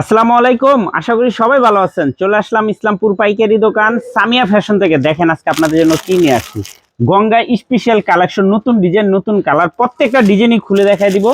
আসসালামু আলাইকুম, আশা করি সবাই ভালো আছেন। চলে আসলাম ইসলামপুর পাইকারি দোকান, সামিয়া ফ্যাশন থেকে। দেখেন আজকে আপনাদের জন্য কি নিয়ে আসছি। গঙ্গা স্পেশাল কালেকশন নতুন ডিজাইন নতুন কালার প্রত্যেকটা ডিজাইনই খুলে দেখাই দিব।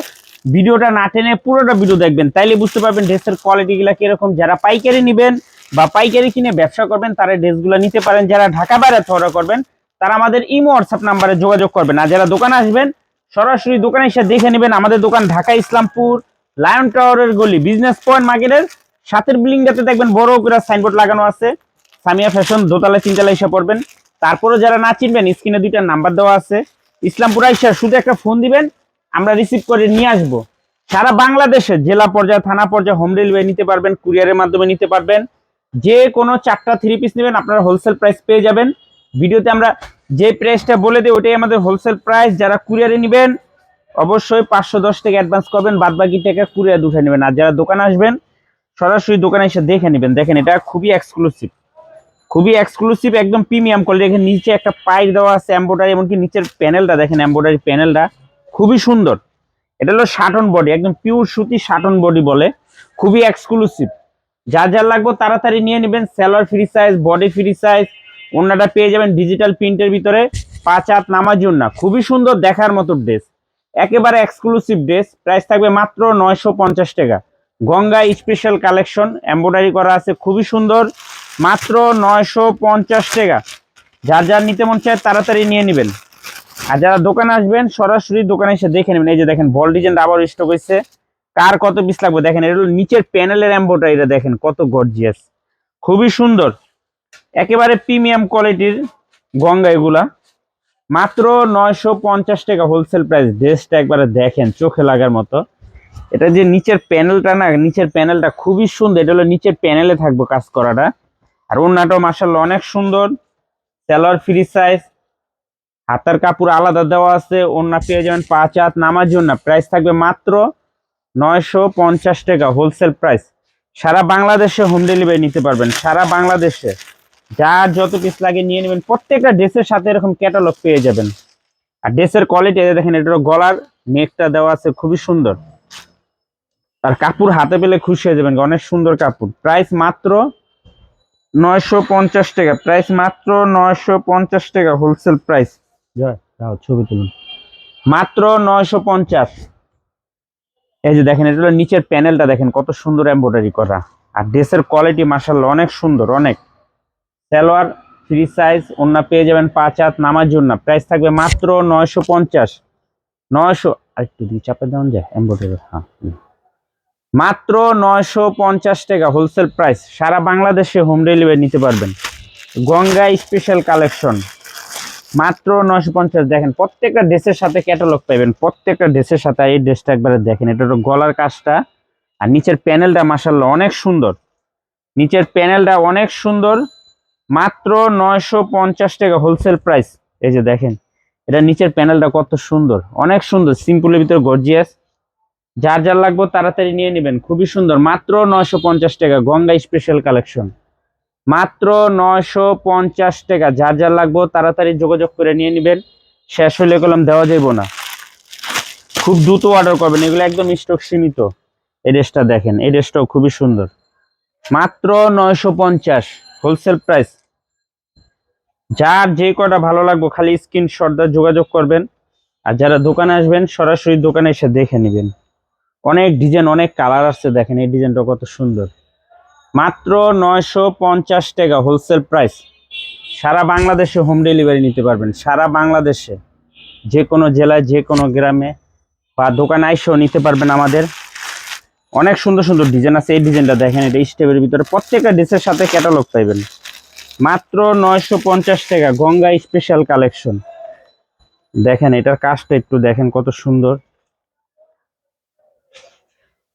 ভিডিওটা না টেনে পুরোটা ভিডিও দেখবেন। তাইলে বুঝতে পারবেন ড্রেসের কোয়ালিটিগুলো কীরকম। যারা পাইকারি নেবেন বা পাইকারি কিনে ব্যবসা করবেন, তারা ড্রেসগুলো নিতে পারেন। যারা ঢাকা বাইরে অর্ডার করবেন, তারা আমাদের ইমো হোয়াটসঅ্যাপ নাম্বারে যোগাযোগ করবেন। আর যারা দোকানে আসবেন, সরাসরি দোকানে এসে দেখে নেবেন আমাদের দোকান ঢাকা ইসলামপুর। লায়ন টাওয়ারের গলি বিজনেস পয়েন্ট মার্কেটের সাতের বিল্ডিংটাতে দেখবেন বড় করে সাইনবোর্ড লাগানো আছে। সামিয়া ফ্যাশন দোতলা তিনতলা এসে পড়বেন। তারপরে যারা না চিনবেন স্ক্রিনে দুইটা নাম্বার দেওয়া আছে। ইসলামপুর আইসা শুধু একটা ফোন দিবেন, আমরা রিসিভ করে নিয়ে আসব। সারা বাংলাদেশে জেলা পর্যায়ে, থানা পর্যায়ে হোম ডেলিভারি নিতে পারবেন কুরিয়ারের মাধ্যমে নিতে পারবেন। যে কোনো চারটা থ্রি পিস নেবেন, আপনারা হোলসেল প্রাইস পেয়ে যাবেন। ভিডিওতে আমরা যে প্রাইসটা বলে দিই, ওটাই আমাদের হোলসেল প্রাইস যারা কুরিয়ারে নেবেন অবশ্যই পাঁচশো দশ টাকা অ্যাডভান্স করবেন বাদ বাকি টাকা কুরিয়ার উঠে নেবেন। আর যারা দোকানে আসবেন, সরাসরি দোকানে এসে দেখে নেবেন। দেখেন, এটা খুবই এক্সক্লুসিভ খুবই এক্সক্লুসিভ একদম প্রিমিয়াম কোয়ালিটি দেখেন, নিচে একটা পাইপ দেওয়া আছে এম্বোডারি এমনকি নিচের প্যানেলটা দেখেন এম্বোডারি প্যানেলটা খুবই সুন্দর। এটা হলো শাটন বডি একদম পিওর সুতি শাটন বডি বলে। খুবই এক্সক্লুসিভ যা যা লাগবে তাড়াতাড়ি নিয়ে নেবেন। Salwar free size body free size অন্যটা পেয়ে যাবেন ডিজিটাল প্রিন্টের ভিতরে। পাঁচ হাত নামার জন্য। খুবই সুন্দর দেখার মতো ড্রেস একেবারে এক্সক্লুসিভ ড্রেস প্রাইস থাকবে মাত্র নয়শো পঞ্চাশ টাকা। গঙ্গা স্পেশাল কালেকশন এমব্রয়ডারি করা আছে, খুবই সুন্দর, মাত্র নয়শো পঞ্চাশ টাকা। যার যার নিতে মন চায় তাড়াতাড়ি নিয়ে নেবেন। আর যারা দোকানে আসবেন, সরাসরি দোকানে এসে দেখে নেবেন। এই যে দেখেন, বল ডিজাইন আবার স্টক হয়েছে। কার কত পিস লাগবে দেখেন হলো নিচের প্যানেলের এমব্রয়ডারিটা দেখেন, কত গর্জিয়াস খুবই সুন্দর। একেবারে প্রিমিয়াম কোয়ালিটির গঙ্গা এগুলা। মাত্র নয়শো পঞ্চাশ টাকা হোলসেল প্রাইস ড্রেসটা একবারে দেখেন, চোখে লাগার মতো। এটা যে নিচের প্যানেলটা না, নিচের প্যানেলটা খুবই সুন্দর, এটা হলো নিচের প্যানেলে থাকব কাজ করাটা। আর ওনাটাও মাসাল্লাহ অনেক সুন্দর স্যালোয়ার ফ্রি সাইজ হাতার কাপড় আলাদা দেওয়া আছে ওনা পেয়ে যাবেন পাঁচ হাত নামার জন্য। প্রাইস থাকবে মাত্র নয়শো পঞ্চাশ টাকা হোলসেল প্রাইস সারা বাংলাদেশে হোম ডেলিভারি নিতে পারবেন, সারা বাংলাদেশে। যার যত পিস লাগে নিয়ে নেবেন প্রত্যেকটা ড্রেসের সাথে এরকম ক্যাটালগ পেয়ে যাবেন। আর ড্রেসের কোয়ালিটি দেখেন এটা গলার নেকটা দেওয়া আছে খুবই সুন্দর। আর কাপড় হাতে পেলে খুশি হয়ে যাবেন অনেক সুন্দর কাপড়। প্রাইস মাত্র নয়শো পঞ্চাশ টাকা প্রাইস মাত্র নয়শো পঞ্চাশ টাকা হোলসেল প্রাইস যাও ছবি তুলুন। মাত্র নয়শো পঞ্চাশ। এই যে দেখেন এটা নিচের প্যানেলটা দেখেন কত সুন্দর এমব্রয়ডারি করা। আর ড্রেসের কোয়ালিটি মার্শাল অনেক সুন্দর অনেক। সালোয়ার ফ্রি সাইজ অন্য পেয়ে যাবেন পাঁচ হাত নামার জন্য। প্রাইস থাকবে মাত্র নয়শো পঞ্চাশ। নয়শো, আরেকটু দিয়ে চাপে দেওয়া যায় এমব্রয়ডারি হ্যাঁ। মাত্র নয়শো পঞ্চাশ টাকা হোলসেল প্রাইস সারা বাংলাদেশে হোম ডেলিভারি নিতে পারবেন। গঙ্গা স্পেশাল কালেকশন মাত্র নয়শো পঞ্চাশ। দেখেন, প্রত্যেকটা ড্রেসের সাথে ক্যাটালগ পাবেন প্রত্যেকটা ড্রেসের সাথে এই ড্রেসটা একবারে দেখেন, এটা হলো গলার কাজটা। আর নিচের প্যানেলটা মাসাল্লাহ অনেক সুন্দর। নিচের প্যানেলটা অনেক সুন্দর। মাত্র নয়শো পঞ্চাশ টাকা হোলসেল প্রাইস এই যে দেখেন, এটা নিচের প্যানেলটা কত সুন্দর, অনেক সুন্দর সিম্পলের ভিতরে গর্জিয়াস যার যার লাগবে তাড়াতাড়ি নিয়ে নেবেন, খুবই সুন্দর। মাত্র নয়শো পঞ্চাশ টাকা, গঙ্গা স্পেশাল কালেকশন মাত্র নয়শো পঞ্চাশ টাকা, যার যার লাগবে তাড়াতাড়ি যোগাযোগ করে নিয়ে নেবেন। শেষ হলে কলম দেওয়া যাইব না। খুব দ্রুত অর্ডার করবেন, এগুলো একদম স্টক সীমিত। এই ড্রেসটা দেখেন, এই ড্রেসটাও খুবই সুন্দর। মাত্র নয়শো পঞ্চাশ হোলসেল প্রাইস যার যে কটা ভালো লাগবে খালি স্ক্রিনশট দিয়ে যোগাযোগ করবেন। আর যারা দোকানে আসবেন, সরাসরি দোকানে এসে দেখে নেবেন। অনেক ডিজাইন অনেক কালার আসছে দেখেন, এই ডিজাইনটা কত সুন্দর। মাত্র নয়শো পঞ্চাশ টাকা হোলসেল প্রাইস সারা বাংলাদেশে হোম ডেলিভারি নিতে পারবেন, সারা বাংলাদেশে। যে কোনো জেলায়, যে কোনো গ্রামে বা দোকানে আইসেও নিতে পারবেন আমাদের। অনেক সুন্দর সুন্দর ডিজাইন আছে, এই ডিজাইনটা দেখেন, এটা স্টেপের ভিতরে প্রত্যেকটা ড্রেসের সাথে ক্যাটালগ পাইবেন। মাত্র নয়শো পঞ্চাশ টাকা গঙ্গা স্পেশাল কালেকশন দেখেন, এটার কাজটা একটু দেখেন কত সুন্দর।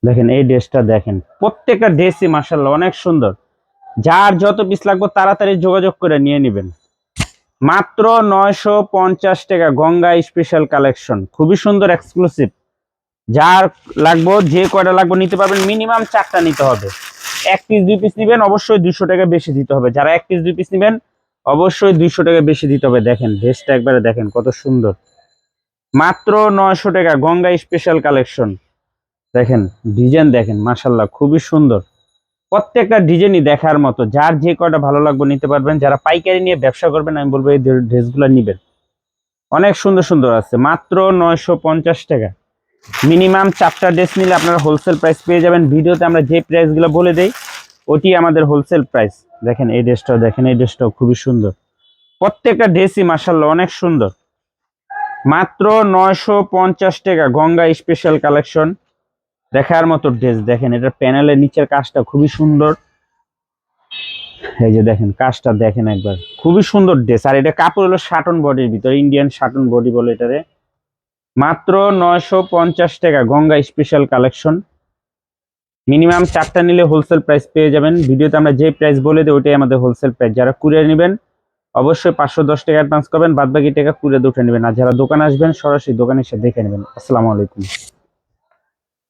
দেখেন, এই ড্রেসটা দেখেন, প্রত্যেকটা ড্রেসই মার্শাল্লাহ অনেক সুন্দর। যার যত পিস লাগবে তাড়াতাড়ি যোগাযোগ করে নিয়ে নেবেন। মাত্র নয়শো পঞ্চাশ টাকা গঙ্গা স্পেশাল কালেকশন খুবই সুন্দর এক্সক্লুসিভ যার লাগবো, যে কয়টা লাগবো নিতে পারবেন মিনিমাম চারটা নিতে হবে। এক পিস দুই পিস নেবেন, অবশ্যই দুইশো টাকা বেশি দিতে হবে। যারা এক পিস দুই পিস নেবেন, অবশ্যই দুইশো টাকা বেশি দিতে হবে। দেখেন ড্রেসটা একবারে দেখেন কত সুন্দর। মাত্র নয়শো টাকা, গঙ্গা স্পেশাল কালেকশন দেখেন ডিজাইন দেখেন মাসাল্লাহ খুবই সুন্দর। প্রত্যেকটা ডিজাইনই দেখার মতো। যার যে কয়টা ভালো লাগবে নিতে পারবেন। যারা পাইকারি নিয়ে ব্যবসা করবেন, আমি বলব এই ড্রেসগুলো নিবেন। অনেক সুন্দর সুন্দর আছে। মাত্র নয়শো পঞ্চাশ টাকা। মিনিমাম চারটা ড্রেস নিলে আপনারা হোলসেল প্রাইস পেয়ে যাবেন। ভিডিওতে আমরা যে প্রাইসগুলো বলে দেই, ওটি আমাদের হোলসেল প্রাইস দেখেন এই ড্রেসটাও দেখেন এই ড্রেসটাও খুবই সুন্দর। প্রত্যেকটা ড্রেসই মাসাল্লাহ অনেক সুন্দর। মাত্র নয়শো পঞ্চাশ টাকা গঙ্গা স্পেশাল কালেকশন দেখার মতো ড্রেস দেখেন এটার প্যানেলের নিচের কাজটা খুবই সুন্দর। এই যে দেখেন কাজটা দেখেন একবার। খুবই সুন্দর ড্রেস আর এটা কাপড় হলো শাটন বডির ভিতরে ইন্ডিয়ান শাটন বডি বলে এটারে। মাত্র নয়শো পঞ্চাশ টাকা গঙ্গা স্পেশাল কালেকশন মিনিমাম চারটা নিলে হোলসেল প্রাইস পেয়ে যাবেন। ভিডিওতে আমরা যে প্রাইস বলে দিই ওইটাই আমাদের হোলসেল প্রাইস যারা কুরিয়ার নেবেন, অবশ্যই পাঁচশো দশ টাকা অ্যাডভান্স করবেন, বাদবাকি টাকা কুরিয়ার দুটো নেবেন। আর যারা দোকানে আসবেন, সরাসরি দোকানে এসে দেখে নেবেন। আসসালামু আলাইকুম।